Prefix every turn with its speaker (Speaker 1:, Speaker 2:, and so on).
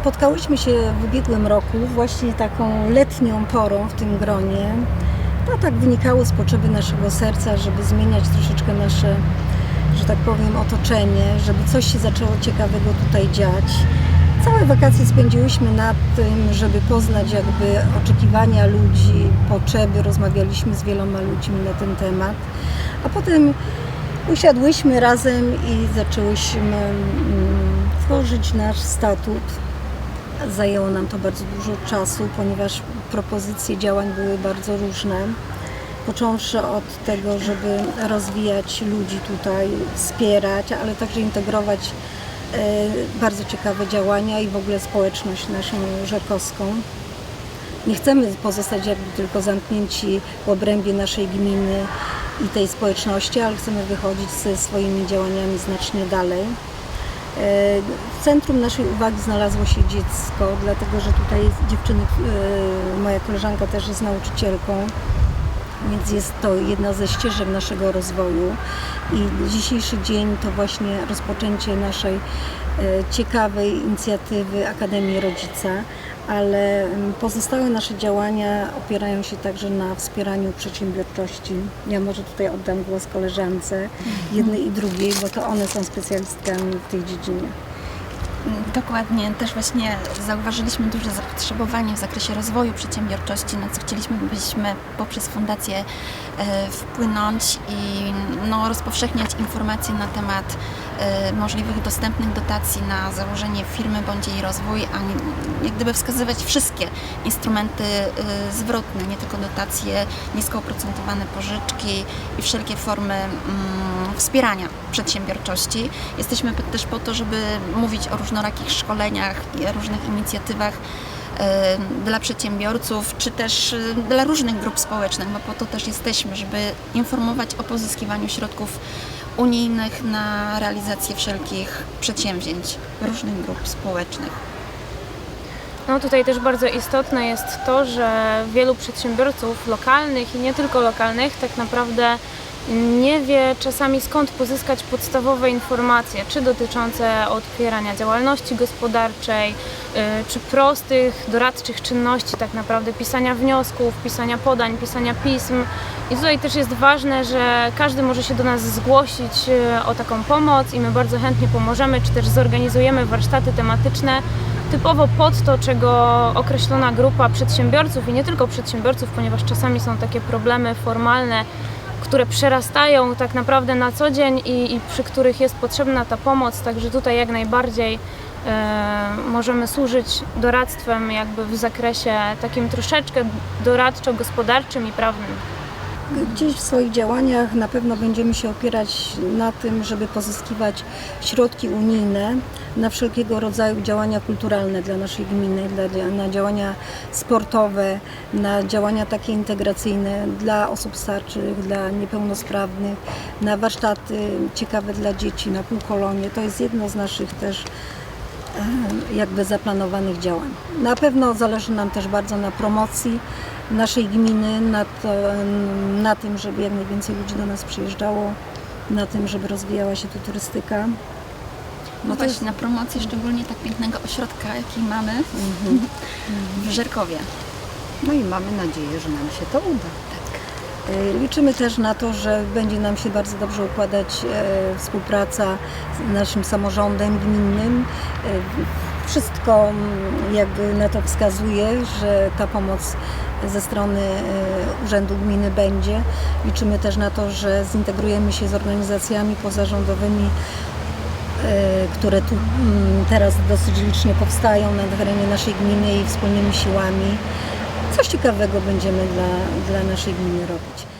Speaker 1: Spotkałyśmy się w ubiegłym roku właśnie taką letnią porą w tym gronie. To tak wynikało z potrzeby naszego serca, żeby zmieniać troszeczkę nasze, że tak powiem, otoczenie, żeby coś się zaczęło ciekawego tutaj dziać. Całe wakacje spędziłyśmy na tym, żeby poznać jakby oczekiwania ludzi, potrzeby. Rozmawialiśmy z wieloma ludźmi na ten temat. A potem usiadłyśmy razem i zaczęłyśmy mm, tworzyć nasz statut. Zajęło nam to bardzo dużo czasu, ponieważ propozycje działań były bardzo różne. Począwszy od tego, żeby rozwijać ludzi tutaj, wspierać, ale także integrować e, bardzo ciekawe działania i w ogóle społeczność naszą żakowską. Nie chcemy pozostać jakby tylko zamknięci w obrębie naszej gminy i tej społeczności, ale chcemy wychodzić ze swoimi działaniami znacznie dalej. W centrum naszej uwagi znalazło się dziecko, dlatego że tutaj dziewczyny, e, moja koleżanka też jest nauczycielką, więc jest to jedna ze ścieżek naszego rozwoju i dzisiejszy dzień to właśnie rozpoczęcie naszej e, ciekawej inicjatywy Akademii Rodzica, ale mm, pozostałe nasze działania opierają się także na wspieraniu przedsiębiorczości. Ja może tutaj oddam głos koleżance jednej i drugiej, bo to one są specjalistkami w tej dziedzinie.
Speaker 2: Dokładnie, też właśnie zauważyliśmy duże zapotrzebowanie w zakresie rozwoju przedsiębiorczości, na co chcieliśmy poprzez fundację e, wpłynąć i no, rozpowszechniać informacje na temat e, możliwych dostępnych dotacji na założenie firmy bądź jej rozwój, a nie, jak gdyby wskazywać wszystkie instrumenty e, zwrotne, nie tylko dotacje, nisko oprocentowane pożyczki i wszelkie formy mm, wspierania przedsiębiorczości. Jesteśmy też po to, żeby mówić o różnorakich szkoleniach różnych inicjatywach dla przedsiębiorców, czy też dla różnych grup społecznych, bo po to też jesteśmy, żeby informować o pozyskiwaniu środków unijnych na realizację wszelkich przedsięwzięć różnych grup społecznych.
Speaker 3: No tutaj też bardzo istotne jest to, że wielu przedsiębiorców lokalnych i nie tylko lokalnych tak naprawdę nie wie czasami skąd pozyskać podstawowe informacje, czy dotyczące otwierania działalności gospodarczej, y, czy prostych, doradczych czynności, tak naprawdę pisania wniosków, pisania podań, pisania pism. I tutaj też jest ważne, że każdy może się do nas zgłosić y, o taką pomoc i my bardzo chętnie pomożemy, czy też zorganizujemy warsztaty tematyczne typowo pod to, czego określona grupa przedsiębiorców i nie tylko przedsiębiorców, ponieważ czasami są takie problemy formalne, które przerastają tak naprawdę na co dzień i, i przy których jest potrzebna ta pomoc, także tutaj jak najbardziej e, możemy służyć doradztwem jakby w zakresie takim troszeczkę doradczo-gospodarczym i prawnym.
Speaker 1: Gdzieś w swoich działaniach na pewno będziemy się opierać na tym, żeby pozyskiwać środki unijne na wszelkiego rodzaju działania kulturalne dla naszej gminy, dla, na działania sportowe, na działania takie integracyjne dla osób starszych, dla niepełnosprawnych, na warsztaty ciekawe dla dzieci, na półkolonie. To jest jedno z naszych też jakby zaplanowanych działań. Na pewno zależy nam też bardzo na promocji naszej gminy, na, to, na tym, żeby jak najwięcej ludzi do nas przyjeżdżało, na tym, żeby rozwijała się tu turystyka.
Speaker 2: No
Speaker 1: jest-
Speaker 2: właśnie na promocji szczególnie tak pięknego ośrodka, jaki mamy
Speaker 1: Mhm.
Speaker 2: w Żerkowie.
Speaker 4: No i mamy nadzieję, że nam się to uda.
Speaker 1: E, Liczymy też na to, że będzie nam się bardzo dobrze układać e, współpraca z naszym samorządem gminnym. E, Wszystko mm, jakby na to wskazuje, że ta pomoc ze strony Urzędu Gminy będzie. Liczymy też na to, że zintegrujemy się z organizacjami pozarządowymi, które tu mm, teraz dosyć licznie powstają na terenie naszej gminy i wspólnymi siłami. Coś ciekawego będziemy dla, dla naszej gminy robić.